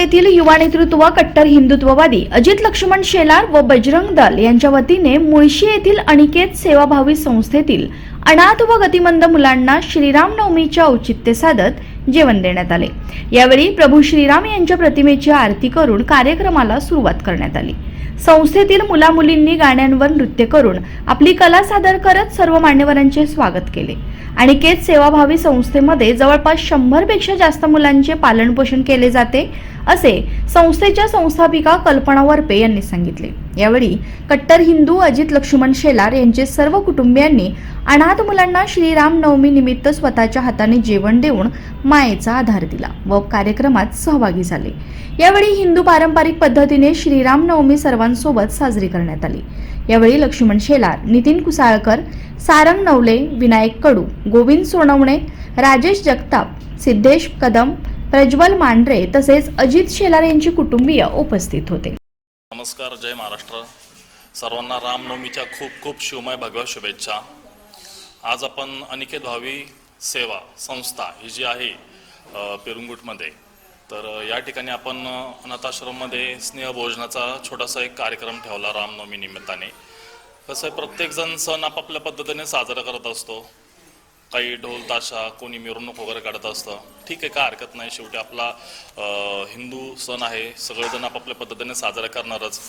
येथील युवा नेतृत्व कट्टर हिंदुत्ववादी अजित लक्ष्मण शेलार व बजरंग दल यांच्या वतीने मुळशी येथील अनिकेत सेवाभावी संस्थेतील अनाथ व गतिमंद मुलांना श्रीराम नवमीच्या औचित्य साधत जेवण देण्यात आले. यावेळी प्रभू श्रीराम यांच्या प्रतिमेची आरती करून कार्यक्रमाला सुरुवात करण्यात आली. संस्थेतील मुलामुलींनी गाण्यांवर नृत्य करून आपली कला सादर करत सर्व मान्यवरांचे स्वागत केले. अनिकेत सेवाभावी संस्थेमध्ये जवळपास शंभरपेक्षा जास्त मुलांचे पालनपोषण केले जाते असे संस्थेच्या संस्थापिका कल्पना वरपे यांनी सांगितले. यावेळी कट्टर हिंदू अजित लक्ष्मण शेलार यांचे सर्व कुटुंबियांनी अनाथ मुलांना श्रीराम नवमी निमित्त स्वतःच्या हाताने जेवण देऊन मायेचा आधार दिला व कार्यक्रमात सहभागी झाले. यावेळी हिंदू पारंपरिक पद्धतीने श्रीराम नवमी सर्वांसोबत साजरी करण्यात आली. यावेळी लक्ष्मण शेलार नितीन कुसाळकर सारंग नवले विनायक कडू गोविंद सोनवणे राजेश जगताप सिद्धेश कदम प्रज्वल मांढरे तसेच अजित शेलार यांची कुटुंबीय उपस्थित होते. नमस्कार जय महाराष्ट्र. सर्वांना रामनवमीच्या खूप खूप शिवमय भगव्या शुभेच्छा. आज आपण अनिकेत भावी सेवा संस्था ही जी आहे पेरुंगुटमध्ये तर या ठिकाणी आपण अनाथाश्रममध्ये स्नेहभोजनाचा छोटासा एक कार्यक्रम ठेवला रामनवमी निमित्ताने. कसं आहे प्रत्येकजण सण आपापल्या पद्धतीने साजरा करत असतो. काही ढोल ताशा कोणी मिरवणूक वगैरे काढत असतं. ठीक आहे काय हरकत नाही. शेवटी आपला हिंदू सण आहे. सगळेजण आपापल्या पद्धतीने साजरा करणारच.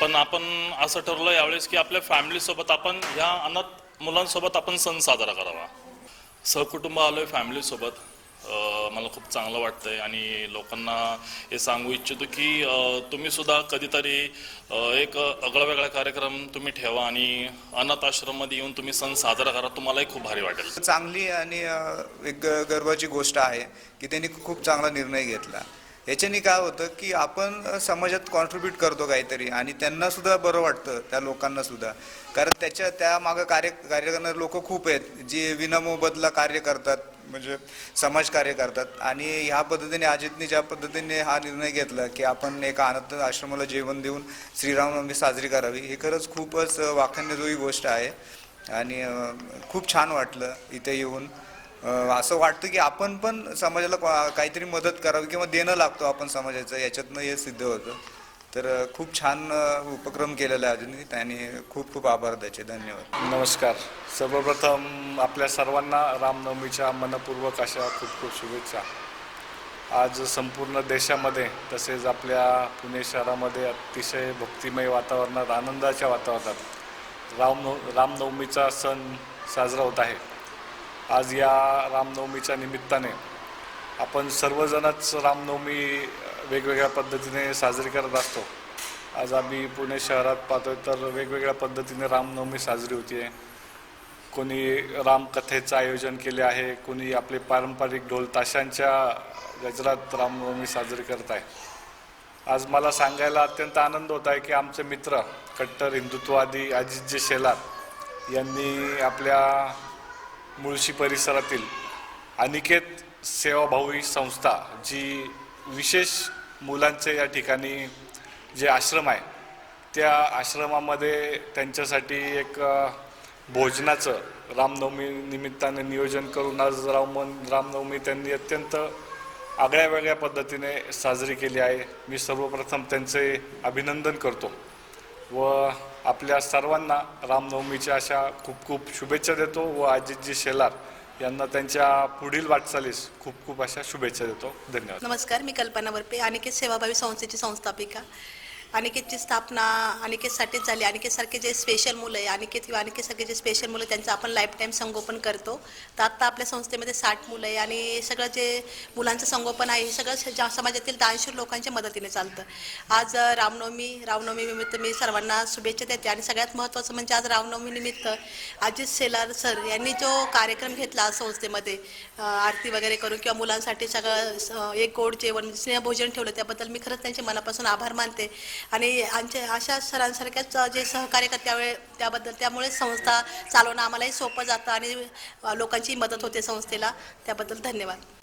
पण आपण असं ठरवलं यावेळेस की आपल्या फॅमिलीसोबत आपण ह्या अनाथ मुलांसोबत आपण सण साजरा करावा. सहकुटुंब आलोय फॅमिलीसोबत मला खूप चांगलं वाटतंय आणि लोकांना हे सांगू इच्छितो की तुम्ही सुद्धा कधीतरी एक आगळा वेगळा कार्यक्रम तुम्ही ठेवा आणि अनाथ आश्रममध्ये येऊन तुम्ही सण साजरा करा तुम्हालाही खूप भारी वाटेल. चांगली आणि एक ग- गर्वाची गोष्ट आहे की त्यांनी खूप चांगला निर्णय घेतला. याच्याने काय होतं की आपण समाजात कॉन्ट्रीब्यूट करतो काहीतरी आणि त्यांना सुद्धा बरं वाटतं त्या लोकांना सुद्धा. कारण त्याच्या त्यामागं कार्य कार्य करणारे लोक खूप आहेत जे विनामोबदला कार्य करतात. म्हणजे समाज कार्य करतात. आणि ह्या पद्धतीने अजितने ज्या पद्धतीने हा निर्णय घेतला की आपण एका अनाथ आश्रमाला जेवण देऊन श्रीरामनवमी साजरी करावी हे खरंच खूपच अ, वाखाणण्याजोगी गोष्ट आहे. आणि खूप छान वाटलं इथे येऊन. असं वाटतं की आपण पण समाजाला काहीतरी मदत करावी किंवा देणं लागतो आपण समाजाचं याच्यातनं हे सिद्ध होतं. तर खूप छान उपक्रम केलेला आहे अजूनही त्याने खूप खूप आभार द्यायचे धन्यवाद. नमस्कार. सर्वप्रथम आपल्या सर्वांना रामनवमीच्या मनपूर्वक अशा खूप खूप शुभेच्छा. आज संपूर्ण देशामध्ये तसेच आपल्या पुणे शहरामध्ये अतिशय भक्तिमय वातावरणात आनंदाच्या वातावरणात रामनव रामनवमीचा सण साजरा होत आहे. आज या रामनवमीच्या निमित्ताने आपण सर्वजणच रामनवमी वेगवेगळ्या पद्धतीने साजरी करत असतो. आज आम्ही पुणे शहरात पाहतोय तर वेगवेगळ्या पद्धतीने रामनवमी साजरी होती आहे कोणी रामकथेचं आयोजन केले आहे कोणी आपले पारंपरिक ढोल ताशांच्या गजरात रामनवमी साजरी करत आहे. आज मला सांगायला अत्यंत आनंद होत आहे की आमचे मित्र कट्टर हिंदुत्ववादी अजितजी शेलार यांनी आपल्या मुळशी परिसरातील अनिकेत सेवाभावी संस्था जी विशेष मुलांचे या ठिकाणी जे आश्रम आहे त्या आश्रमामध्ये त्यांच्यासाठी एक भोजनाचं रामनवमी निमित्ताने नियोजन करून आज राम रामनवमी त्यांनी अत्यंत आगळ्या वेगळ्या पद्धतीने साजरी केली आहे. मी सर्वप्रथम त्यांचे अभिनंदन करतो व आपल्या सर्वांना रामनवमीच्या अशा खूप खूप शुभेच्छा देतो व अजितजी शेलार यांना त्यांच्या पुढील वाटचालीस खूप खूप अशा शुभेच्छा देतो. धन्यवाद. नमस्कार मी कल्पना वरपे अनिकेत सेवाभावी संस्थेची संस्थापिका. अनिकेतची स्थापना अनिकेतसाठीच झाली. अनिकेतसारखे जे स्पेशल मुलं आहे अनिकेत किंवा अनिकेतसारखे जे स्पेशल मुलं त्यांचं आपण लाईफ टाईम संगोपन करतो. तर आत्ता आपल्या संस्थेमध्ये साठ मुलं आहे आणि सगळं जे मुलांचं संगोपन आहे हे सगळं ज्या समाजातील दानशूर लोकांच्या मदतीने चालतं. आज रामनवमी रामनवमी निमित्त मी सर्वांना शुभेच्छा देते आणि सगळ्यात महत्त्वाचं म्हणजे आज रामनवमी निमित्त अजित सेलार सर यांनी जो कार्यक्रम घेतला आज संस्थेमध्ये आरती वगैरे करून किंवा मुलांसाठी सगळं एक गोड जेवण स्नेहभोजन ठेवलं त्याबद्दल मी खरंच त्यांचे मनापासून आभार मानते. आणि आमच्या अशा सरांसारख्याच जे सहकार्य करतात त्यावेळे त्याबद्दल त्यामुळे संस्था चालवणं आम्हालाही सोपं जातं आणि लोकांची मदत होते संस्थेला. त्याबद्दल धन्यवाद.